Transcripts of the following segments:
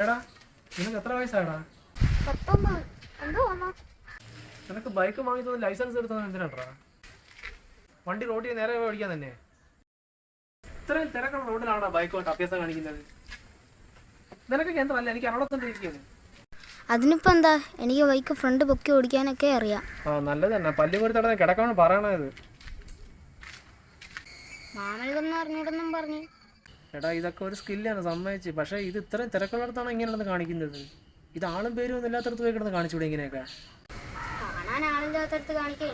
എടാ നിനക്ക് എത്ര വയസ്സാടാ നിനക്ക് ബൈക്ക് വാങ്ങിച്ചത് ലൈസൻസ് എടുത്തത് എന്തിനാട്ടാ വണ്ടി റോഡിൽ നേരെ ഓടിക്കാൻ തന്നെ. ഇത്രയും തിരക്കുള്ള റോഡിലാണോ ബൈക്ക് അഭ്യാസം കാണിക്കുന്നത്? നിനക്കൊക്കെ എന്തല്ല എനിക്ക് അവിടെ തന്നെ അതിനിപ്പോ എന്താ? എനിക്ക് ബൈക്ക് ഫ്രണ്ട് പൊക്കി ഓടിക്കാനൊക്കെ അറിയാം. ആ നല്ലത് തന്നെ. പല്ലി തടഞ്ഞ കിടക്കാമെന്ന് പറയണത്. മാമനൊന്നും അറിഞ്ഞൂടെന്നും പറഞ്ഞു. എടാ ഇതൊക്കെ ഒരു സ്കില്ലാണ് സമ്മതിച്ച്. പക്ഷേ ഇത് ഇത്രയും തിരക്കുള്ളിടത്താണ് ഇങ്ങനെ കിടന്ന് കാണിക്കുന്നത്. ഇത് ആളും പേരും ഒന്നും ഇല്ലാത്തടത്ത് പോയി കിടന്ന് കാണിച്ചൂടെ ഇങ്ങനെയൊക്കെ? കാണാൻ ആളില്ലാത്തടത്ത് കാണിക്കാൻ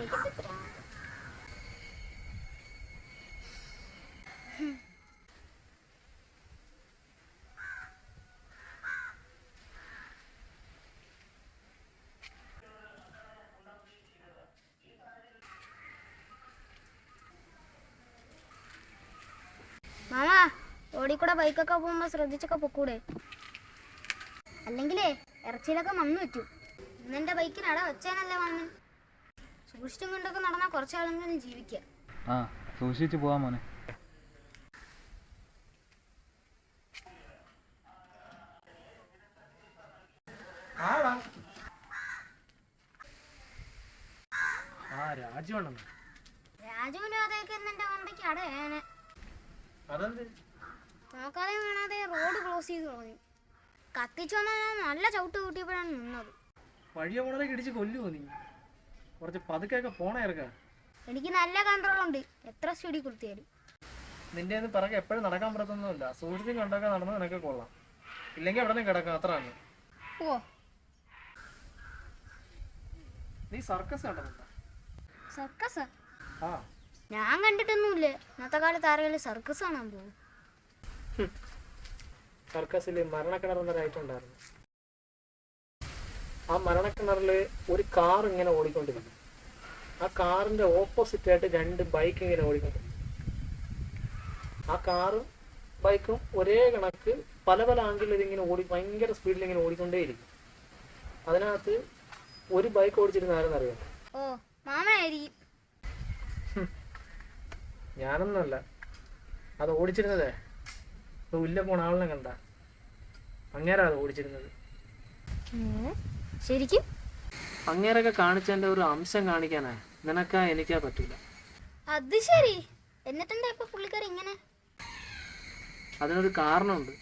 ഓടിക്കൂടെ ബൈക്കൊക്കെ പോകുമ്പോ ശ്രദ്ധിച്ചൊക്കെ പൊക്കൂടെ. അല്ലെങ്കിലേ ഇറച്ചിയിലൊക്കെ മണ്ണ് വെച്ചു ഇന്നെന്റെ ബൈക്കിന് അട വെച്ചേനല്ലേ മണ്ണ് സൂക്ഷിച്ചും കൊണ്ടൊക്കെ നടന്നാൽ കുറച്ചാളെങ്കിലും ജീവിക്കാം. ആ സൂക്ഷിച്ച് പോവാ മോനെ. ആടാ. ആ രാജുവാണെന്ന് രാജുവിനും അതൊക്കെ എന്നെ വണ്ടിക്ക് അടയാണ് അതെന്ത്? നോക്കാതെ കാണാതെ റോഡ് ക്ലോസ് ചെയ്ത് കളഞ്ഞു. കത്തിച്ചു വന്നാൽ ഞാൻ നല്ല ചവിട്ട് കൂട്ടിയപ്പോഴാണ് നിന്നത്. വഴിയ പോണതൊക്കെ ഇടിച്ച് കൊല്ലുമോ നീ? കുറച്ച് പതുക്കെയൊക്കെ പോണേ ഇറക്ക. എനിക്ക് നല്ല കൺട്രോൾ ഉണ്ട് എത്ര സ്പീഡിൽ കുത്തിയാലും. നിന്റെ ഒന്ന് പിറകെ എപ്പോഴും നടക്കാൻ പറ്റത്തൊന്നുമില്ല സൂക്ഷിച്ചും കണ്ടൊക്കെ നടന്നു നിനക്ക് കൊള്ളാം. ഇല്ലെങ്കിൽ അവിടെ നിന്ന് കിടക്കാം. അത്രാണ് ഓ. നീ സർക്കസ് കണ്ടോ സർക്കസ്? ആ. ഞാൻ കണ്ടിട്ടൊന്നുമില്ല. ഇന്നത്തെ കാലത്ത് ആരെങ്കിലും സർക്കസ് കാണാൻ പോകും സർക്കസിൽ മരണക്കിണർ എന്നൊരു ഐറ്റം ഉണ്ടായിരുന്നു ആ മരണക്കിണറിൽ ഒരു കാർ ഇങ്ങനെ ഓടിക്കൊണ്ടിരിക്കും ആ കാറിന്റെ ഓപ്പോസിറ്റ് ആയിട്ട് രണ്ട് ബൈക്ക് ഇങ്ങനെ ഓടിക്കൊണ്ടിരിക്കും ആ കാറും ബൈക്കും ഒരേ കണക്ക് പല പല ആംഗിളിൽ ഇതിങ്ങനെ ഓടി ഭയങ്കര സ്പീഡിൽ ഇങ്ങനെ ഓടിക്കൊണ്ടേയിരിക്കും. അതിനകത്ത് ഒരു ബൈക്ക് ഓടിച്ചിരുന്ന ആരെന്നറിയോ ഞാനൊന്നുമല്ല. അത് ഓടിച്ചിരുന്നതേ. അത് ഉല്ല പോണ ആളിനെ കണ്ട. അങ്ങേരാ അത് ഓടിച്ചിരുന്നത് ശരിക്കും? അങ്ങേരൊക്കെ കാണിച്ചതിന്റെ ഒരു അംശം കാണിക്കാനാ. നിനക്കാ എനിക്കാ പറ്റൂല. അത് ശരി. എന്നിട്ടെന്താ ഇപ്പൊ പുള്ളിക്കാരി ഇങ്ങനെ? അതിനൊരു കാരണമുണ്ട്.